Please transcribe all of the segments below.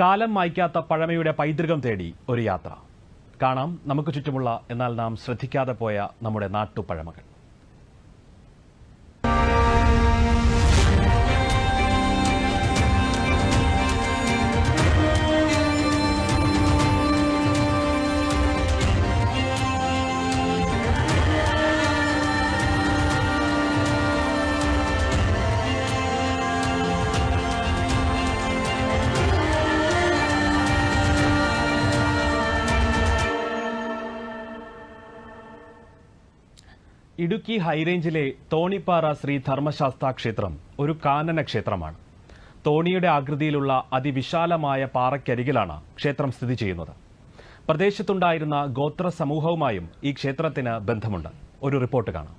കാലം മായ്ക്കാത്ത പഴമയുടെ പൈതൃകം തേടി ഒരു യാത്ര. കാണാം നമുക്ക് ചുറ്റുമുള്ള എന്നാൽ നാം ശ്രദ്ധിക്കാതെ പോയ നമ്മുടെ നാട്ടുപഴമകൾ. ഇടുക്കി ഹൈറേഞ്ചിലെ തോണിപ്പാറ ശ്രീ ധർമ്മശാസ്ത്ര ക്ഷേത്രം ഒരു കാനന ക്ഷേത്രമാണ്. തോണിയുടെ ആകൃതിയിലുള്ള അതിവിശാലമായ പാറയ്ക്കരികിലാണ് ക്ഷേത്രം സ്ഥിതി ചെയ്യുന്നത്. പ്രദേശത്തുണ്ടായിരുന്ന ഗോത്ര സമൂഹവുമായും ഈ ക്ഷേത്രത്തിന് ബന്ധമുണ്ട്. ഒരു റിപ്പോർട്ട് കാണാം.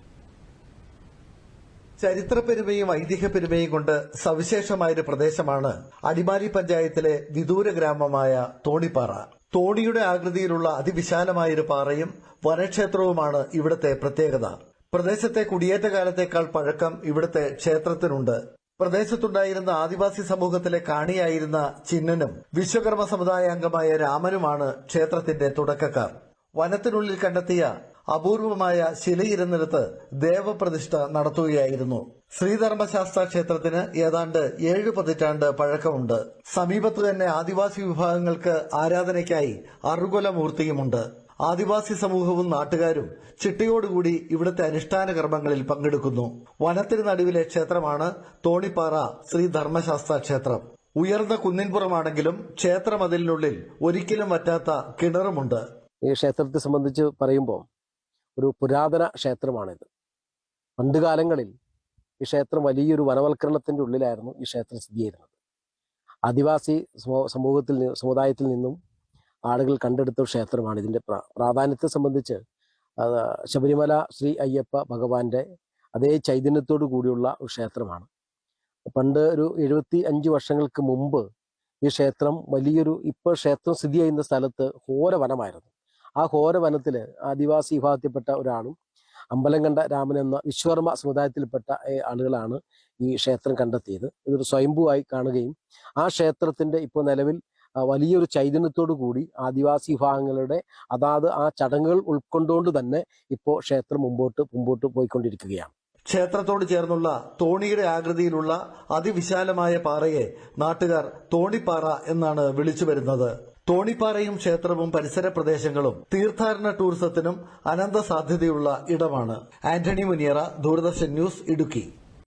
ചരിത്രപെരുമയും ഐതിഹ്യപെരുമയും കൊണ്ട് സവിശേഷമായൊരു പ്രദേശമാണ് അടിമാലി പഞ്ചായത്തിലെ വിദൂര ഗ്രാമമായ തോണിപ്പാറ. തോണിയുടെ ആകൃതിയിലുള്ള അതിവിശാലമായൊരു പാറയും വനക്ഷേത്രവുമാണ് ഇവിടുത്തെ പ്രത്യേകത. പ്രദേശത്തെ കുടിയേറ്റ കാലത്തേക്കാൾ പഴക്കം ഇവിടുത്തെ ക്ഷേത്രത്തിനുണ്ട്. പ്രദേശത്തുണ്ടായിരുന്ന ആദിവാസി സമൂഹത്തിലെ കാണിയായിരുന്ന ചിന്നനും വിശ്വകർമ്മ സമുദായ അംഗമായ രാമനുമാണ് ക്ഷേത്രത്തിന്റെ തുടക്കക്കാർ. വനത്തിനുള്ളിൽ കണ്ടെത്തിയ അപൂർവമായ ശിലയിരുന്നിടത്ത് ദേവപ്രതിഷ്ഠ നടത്തുകയായിരുന്നു. ശ്രീധർമ്മശാസ്ത്ര ക്ഷേത്രത്തിന് ഏതാണ്ട് ഏഴ് പതിറ്റാണ്ട് പഴക്കമുണ്ട്. സമീപത്ത് തന്നെ ആദിവാസി വിഭാഗങ്ങൾക്ക് ആരാധനയ്ക്കായി അറുകൊല മൂർത്തിയുമുണ്ട്. ആദിവാസി സമൂഹവും നാട്ടുകാരും ചിട്ടയോടുകൂടി ഇവിടുത്തെ അനുഷ്ഠാന കർമ്മങ്ങളിൽ പങ്കെടുക്കുന്നു. വനത്തിന് നടുവിലെ ക്ഷേത്രമാണ് തോണിപ്പാറ ശ്രീ ധർമ്മശാസ്ത്ര ക്ഷേത്രം. ഉയർന്ന കുന്നിൻപുറമാണെങ്കിലും ക്ഷേത്രമതിലിനുള്ളിൽ ഒരിക്കലും വറ്റാത്ത കിണറുമുണ്ട്. ഈ ക്ഷേത്രത്തെ സംബന്ധിച്ച് പറയുമ്പോൾ ഒരു പുരാതന ക്ഷേത്രമാണിത്. പണ്ട് കാലങ്ങളിൽ ഈ ക്ഷേത്രം വലിയൊരു വനവൽക്കരണത്തിന്റെ ഉള്ളിലായിരുന്നു ഈ ക്ഷേത്രം സ്ഥിതി ചെയ്യുന്നത്. ആദിവാസി സമൂഹത്തിൽ സമുദായത്തിൽ നിന്നും ആളുകൾ കണ്ടെടുത്ത ക്ഷേത്രമാണ്. ഇതിന്റെ പ്രാ- പ്രാധാന്യത്തെ സംബന്ധിച്ച് ശബരിമല ശ്രീ അയ്യപ്പ ഭഗവാന്റെ അതേ ചൈതന്യത്തോടു കൂടിയുള്ള ഒരു ക്ഷേത്രമാണ്. പണ്ട് ഒരു എഴുപത്തി അഞ്ച് വർഷങ്ങൾക്ക് മുമ്പ് ഈ ക്ഷേത്രം വലിയൊരു ഇപ്പോൾ ക്ഷേത്രം സ്ഥിതി ചെയ്യുന്ന സ്ഥലത്ത് ഘോരവനമായിരുന്നു. ആ ഹോരവനത്തിൽ ആദിവാസി വിഭാഗത്തിൽപ്പെട്ട ഒരാളും അമ്പലം കണ്ട രാമൻ എന്ന വിശ്വകർമ്മ സമുദായത്തിൽപ്പെട്ട ആളുകളാണ് ഈ ക്ഷേത്രം കണ്ടെത്തിയത്. ഇതൊരു സ്വയംഭൂവായി കാണുകയും ആ ക്ഷേത്രത്തിന്റെ ഇപ്പോൾ നിലവിൽ വലിയൊരു ചൈതന്യത്തോടു കൂടി ആദിവാസി വിഭാഗങ്ങളുടെ അതാത് ആ ചടങ്ങുകൾ ഉൾക്കൊണ്ടുകൊണ്ട് തന്നെ ഇപ്പോൾ ക്ഷേത്രം മുമ്പോട്ട് മുമ്പോട്ട് പോയിക്കൊണ്ടിരിക്കുകയാണ്. ക്ഷേത്രത്തോട് ചേർന്നുള്ള തോണിയുടെ ആകൃതിയിലുള്ള അതിവിശാലമായ പാറയെ നാട്ടുകാർ തോണിപ്പാറ എന്നാണ് വിളിച്ചു വരുന്നത്. തോണിപ്പാറയും ക്ഷേത്രവും പരിസര പ്രദേശങ്ങളും തീർത്ഥാടന ടൂറിസത്തിനും അനന്ത സാധ്യതയുള്ള ഇടമാണ്. ആന്റണി മുനിയറ ദൂരദർശൻ ന്യൂസ് ഇടുക്കി.